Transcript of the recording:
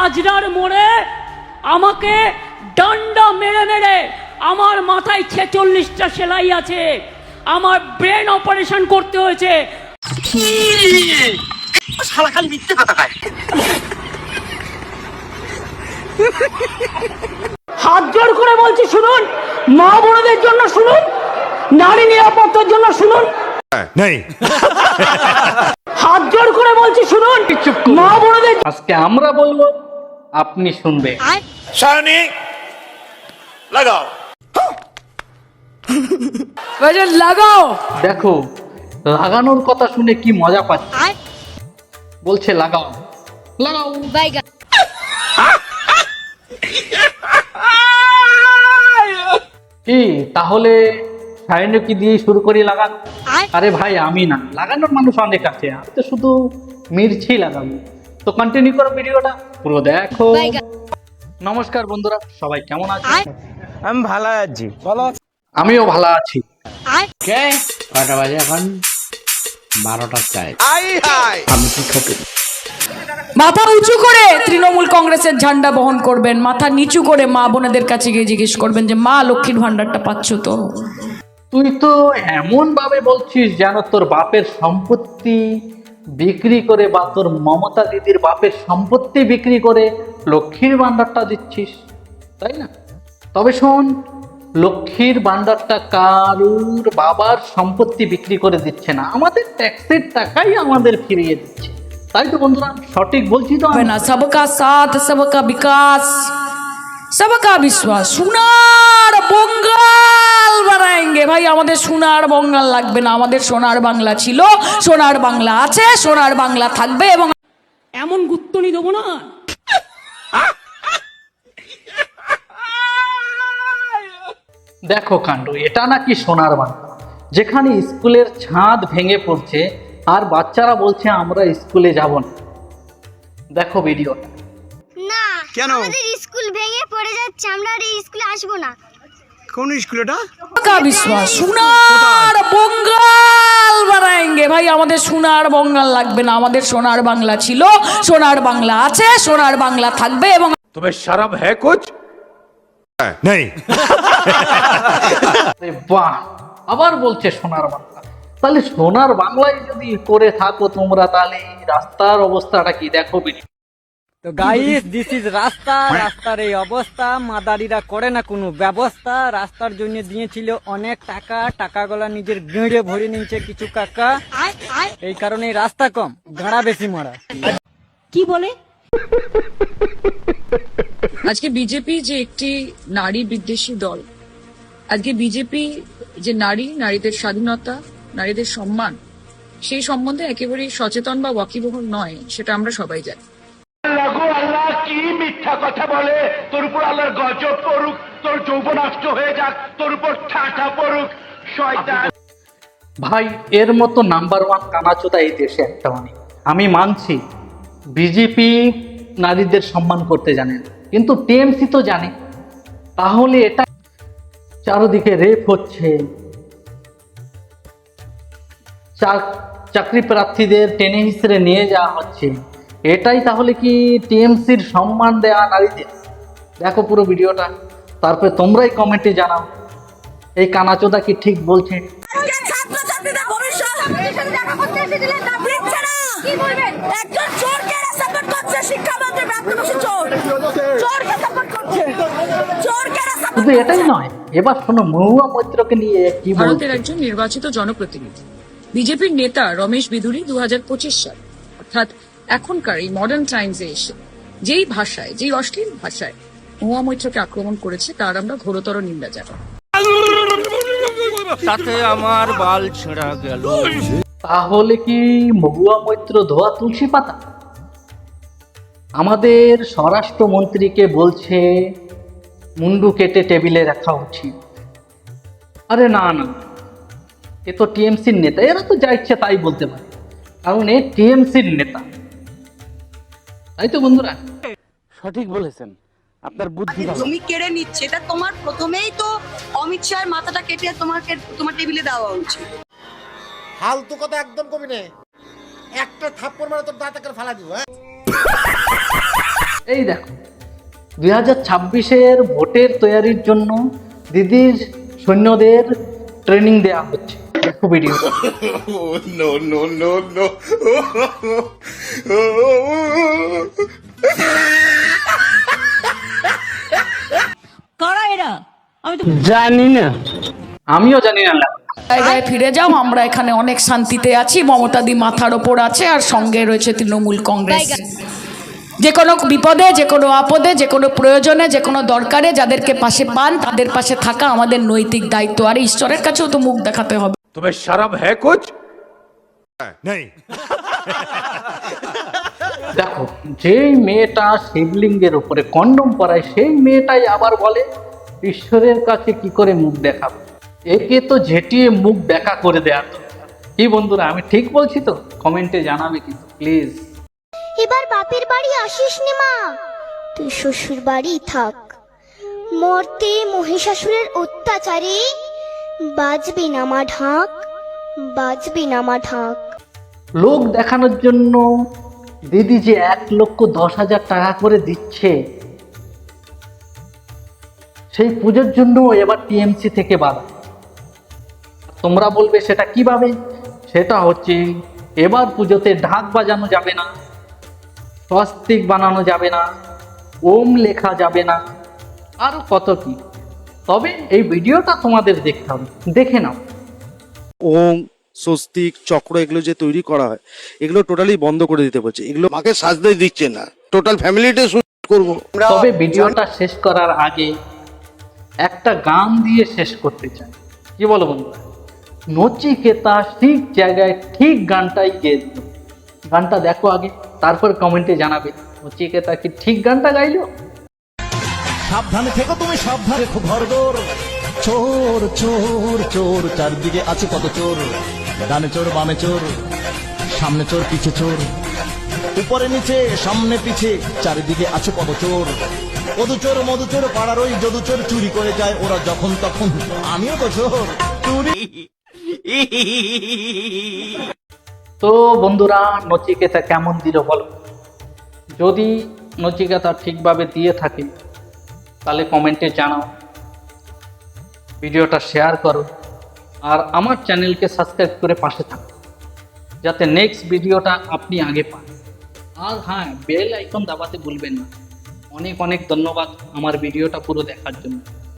হাজরার মোড়ে আমাকে ডান্ডা মেরে মেরে আমার মাথায় ছেচল্লিশটা সেলাই আছে। আমার ব্রেন অপারেশন করতে হয়েছে। শালা খালি মিথ্যে কথা কয়। হাত জোর করে বলছি শুনুন। মা বোনদের জন্য শুনুন। নারী নিরাপত্তার জন্য শুনুন। नहीं হাত জোর করে বলছি শুনুন। মা বোনদের আজকে আমরা বলব আপনি শুনবে লাগাও। লাগাও। দেখো লাগানোর কথা শুনে কি মজা পাচ্ছে। বলছে লাগাও। লাগাও। কি তাহলে কি দিয়ে শুরু করি লাগান? আরে ভাই আমি না। লাগানোর মানুষ অনেক আছে। আমি তো শুধু মির্চি লাগাবো। তো কন্টিনিউ করো ভিডিওটা। পুরো দেখো। নমস্কার বন্ধুরা সবাই কেমন আছে? আমি ভালো আছি। ভালো আমিও ভালো আছি। কটা বাজে এখন? বারোটার চাই আমি কি খেতে মাথা উঁচু করে তৃণমূল কংগ্রেসের ঝান্ডা বহন করবেন মাথা নিচু করে মা বোনেদের কাছে গিয়ে জিজ্ঞেস করবেন যে মা লক্ষ্মীর ভান্ডারটা পাচ্ছ তো? তুই তো এমন ভাবে বলছিস যেন তোর বাপের সম্পত্তি বিক্রি করে বা তোর মমতা দিদির বাপের সম্পত্তি বিক্রি করে লক্ষ্মীর ভান্ডারটা দিচ্ছিস, তাই না? তবে শোন, লক্ষ্মীর ভান্ডারটা কারুর বাবার সম্পত্তি বিক্রি করে দিচ্ছে না, আমাদের ট্যাক্সের টাকাই আমাদের ফিরিয়ে দিচ্ছে। তাই তো বন্ধুরা, সঠিক বলছি তো না, সবকা সাথ, সবকা বিকাশ। সবকা বিশ্বাস সোনার বঙ্গাল বানাएंगे ভাই আমাদের সোনার বঙ্গাল লাগবে না। আমাদের সোনার বাংলা ছিল। সোনার বাংলা আছে সোনার বাংলা থাকবে এবং এমন গুত্তনি দেবো না। দেখো কাণ্ড এটা নাকি সোনার বাংলা। যেখানে স্কুলের ছাদ ভেঙে পড়ছে আর বাচ্চারা বলছে আমরা স্কুলে যাব না। দেখো ভিডিওটা কেন? আমাদের স্কুল ভেঙে পড়ে যাচ্ছে আমরা আর স্কুলে আসব না। কোন স্কুল এটা? পাকা বিশ্বাস সোনার বঙ্গাল বানায়েঙ্গে ভাই আমাদের সোনার বঙ্গাল লাগবে না। আমাদের সোনার বাংলা ছিল সোনার বাংলা আছে সোনার বাংলা থাকবে এবং तुम्हें शर्म है कुछ नहीं বাহ আবার বলছে সোনার বাংলা। তাহলে সোনার বাংলায় যদি করে থাকো তোমরা তাহলে এই রাস্তার অবস্থাটা কি? দেখো বিনি তো গাইস দিস ইজ রাস্তা রাস্তার এই অবস্থা মাদারিরা করে না কোনো ব্যবস্থা রাস্তার জন্য দিয়েছিল অনেক টাকা টাকাগুলা নিজের গেঁড়ে ভরে নিয়েছে কিছু কাকা। এই কারণে রাস্তা কম গাড়া বেশি মারা। কি বলে? আজকে বিজেপি যে একটি নারী বিদ্বেষী দল আজকে বিজেপি যে নারী নারীদের স্বাধীনতা নারীদের সম্মান সেই সম্বন্ধে একেবারেই সচেতন বা ওয়াকিবহল নয় সেটা আমরা সবাই জানি। কি মিথ্যা কথা বলে? তোর উপর আল্লাহর গজব পড়ুক, তোর যৌবন নষ্ট হয়ে যাক, তোর উপর ঠাটা পড়ুক। শয়তান। ভাই, এর মতো নাম্বার ওয়ান কানাচোদা এই দেশে একটা মানে। আমি মানছি বিজেপি নারীদের সম্মান করতে জানে না। কিন্তু টিএমসি তো জানে। তাহলে এটা চারদিকে রেপ হচ্ছে। চাকরি প্রার্থীদের টেনে হিসেবে নিয়ে যাওয়া হচ্ছে। এটাই তাহলে কি টিএমসির সম্মান দেয়া নারীদের দেখো পুরো ভিডিওটা। তারপরে তোমরাই কমেন্টে জানাও। এই কানাচোদা কি ঠিক বলছে? কি বলবেন? একজন চোরকে সাপোর্ট করছে শিক্ষামন্ত্রী প্রাপ্ত বসে চোর। চোরকে সাপোর্ট করছে। চোরকে শুধু এটাই নয় এবার শোনো মহুয়া মৈত্রকে নিয়ে কি ভারতের একজন নির্বাচিত জনপ্রতিনিধি। বিজেপির নেতা রমেশ বিদুরি দু হাজার পঁচিশ সাল। অর্থাৎ এখনকার এই মডার্ন টাইমসে এসে যেই ভাষায় যেই অশ্লীল ভাষায় মহুয়া মৈত্রকে আক্রমণ করেছে তার আমরা ঘোরতর নিন্দা জানাই। তাতে আমার বাল ছেঁড়া গেল। তাহলে কি মহুয়া মৈত্র ধোয়া তুলসী পাতা? আমাদের স্বরাষ্ট্রমন্ত্রীকে বলছে মুন্ডু কেটে টেবিলে রাখা উচিত। আরে না না। এ তো টিএমসির নেতা এরা তো যা ইচ্ছে তাই বলতে পারে। কারণ এ টিএমসির নেতা। তাই তো বন্ধুরা। সঠিক বলেছেন। আপনার বুদ্ধি তুমি কেড়ে নিচ্ছে এটা তোমার প্রথমেই তো অমিত শাহের মাথাটা কেটে তোমাকে তোমার টেবিলে দেওয়া উচিত। ফালতু কথা একদম কবি নে। একটা থাপ্পড় মারে তোর দাঁত একটা ফালা দিব হ্যাঁ? এই দেখো দুই হাজার ছাব্বিশের ভোটের তৈরির জন্য দিদির সৈন্যদের ট্রেনিং দেওয়া হচ্ছে। ভিডিও কারা এরা? আমি তো আমিও জানি না। জায়গায় ফিরে যাও আমরা এখানে অনেক শান্তিতে আছি মমতা দি মাথার ওপর আছে আর সঙ্গে রয়েছে তৃণমূল কংগ্রেস। যে কোনো বিপদে যে কোনো আপদে যে কোনো প্রয়োজনে যে কোনো দরকারে যাদেরকে পাশে পান তাদের পাশে থাকা আমাদের নৈতিক দায়িত্ব। আর ঈশ্বরের কাছেও তো মুখ দেখাতে হবে। तुम्हें शर्म है कुछ नहीं দেখো যেই মেয়েটা শিবলিঙ্গের উপরে কন্ডম পরায় সেই মেয়েটাই আবার বলে ঈশ্বরের কাছে কি করে মুখ দেখাবো একে তো ঝেঁটিয়ে মুখ দেখা করে দেওয়ার দরকার। কি বন্ধুরা আমি ঠিক বলছি তো কমেন্টে জানাবে কিন্তু প্লিজ এবার বাপের বাড়ি আসিস নে মা তুই শ্বশুর বাড়ি থাক মর্তে মহিষাসুরের অত্যাচারে বাজবে না, মা ঢাক। বাজবে না, মা ঢাক। লোক দেখানোর জন্য দিদি যে এক লক্ষ দশ হাজার টাকা করে দিচ্ছে, সেই পুজোর জন্য এবার টিএমসি থেকে বাধা তোমরা বলবে সেটা কীভাবে? সেটা হচ্ছে এবার পুজোতে ঢাক বাজানো যাবে না, স্বস্তিক বানানো যাবে না, ওম লেখা যাবে না আরও কত কি? তবে এই ভিডিওটা তোমাদের দেখতে হবে। দেখে নাও। ওম স্বস্তিক চক্র এগুলো যে তৈরি করা হয় এগুলো টোটালি বন্ধ করে দিতে বলছে। এগুলো মাকে সাজতে দিচ্ছে না। টোটাল ফ্যামিলিটা করব। তবে ভিডিওটা শেষ করার আগে একটা গান দিয়ে শেষ করতে চাই। কি বলো বন্ধুরা? নচিকেতা ঠিক জায়গায় ঠিক গানটাই গেয়ে দিল। গানটা দেখো আগে তারপর কমেন্টে জানাবে। নচিকেতা কি ঠিক গানটা গাইলো? সাবধানে থেকো তুমি, সাবধানে খুব ঘরদোর চোর চোর চোর, চারদিকে আছে কত চোর? ডানে চোর, বামে চোর, সামনে চোর, পিছে চোর। উপরে নিচে, সামনে পিছে, চারিদিকে আছে কত চোর? মধু চোর মধু চোর, পাড়ার ওই যদু চোর চুরি করে যায় ওরা যখন তখন। আমিও তো চোর, চুরি। তো বন্ধুরা, নচিকেতা কেমন দিল বলো? যদি নচিকেতা ঠিকভাবে দিয়ে থাকে তাহলে কমেন্টে জানাও। ভিডিওটা শেয়ার করো। আর আমার চ্যানেলকে সাবস্ক্রাইব করে পাশে থাকো। যাতে নেক্সট ভিডিওটা আপনি আগে পান। আর হ্যাঁ বেল আইকন দাবাতে ভুলবেন না। অনেক অনেক ধন্যবাদ আমার ভিডিওটা পুরো দেখার জন্য।